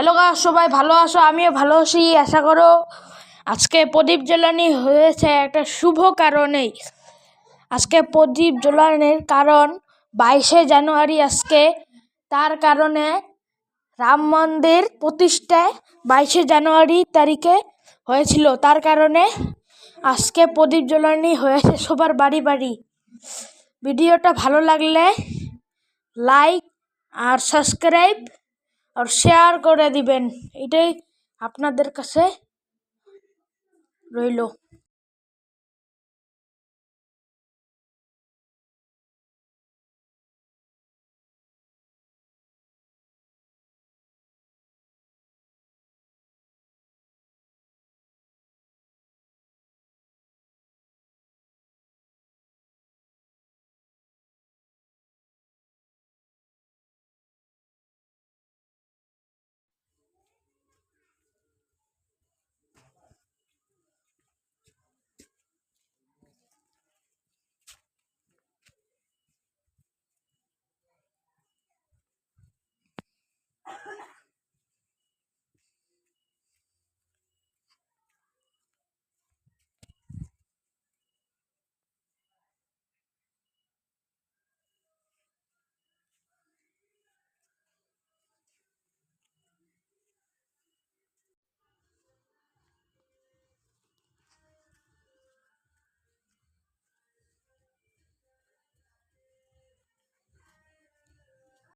Hello গা সবাই ভালো আছো? আমিও ভালো আছি, আশা করো আজকে প্রদীপ জ্বালানি হয়েছে একটা শুভ কারণেই। আজকে প্রদীপ জ্বালানির কারণ বাইশে জানুয়ারি আজকে। তার কারণে রাম মন্দির প্রতিষ্ঠায় বাইশে জানুয়ারি তারিখে হয়েছিল। তার কারণে আজকে প্রদীপ জ্বালানি হয়েছে সবার বাড়ি বাড়ি। ভিডিওটা ভালো লাগলে লাইক আর সাবস্ক্রাইব আর শেয়ার করে দিবেন। এটাই আপনাদের কাছে রইল।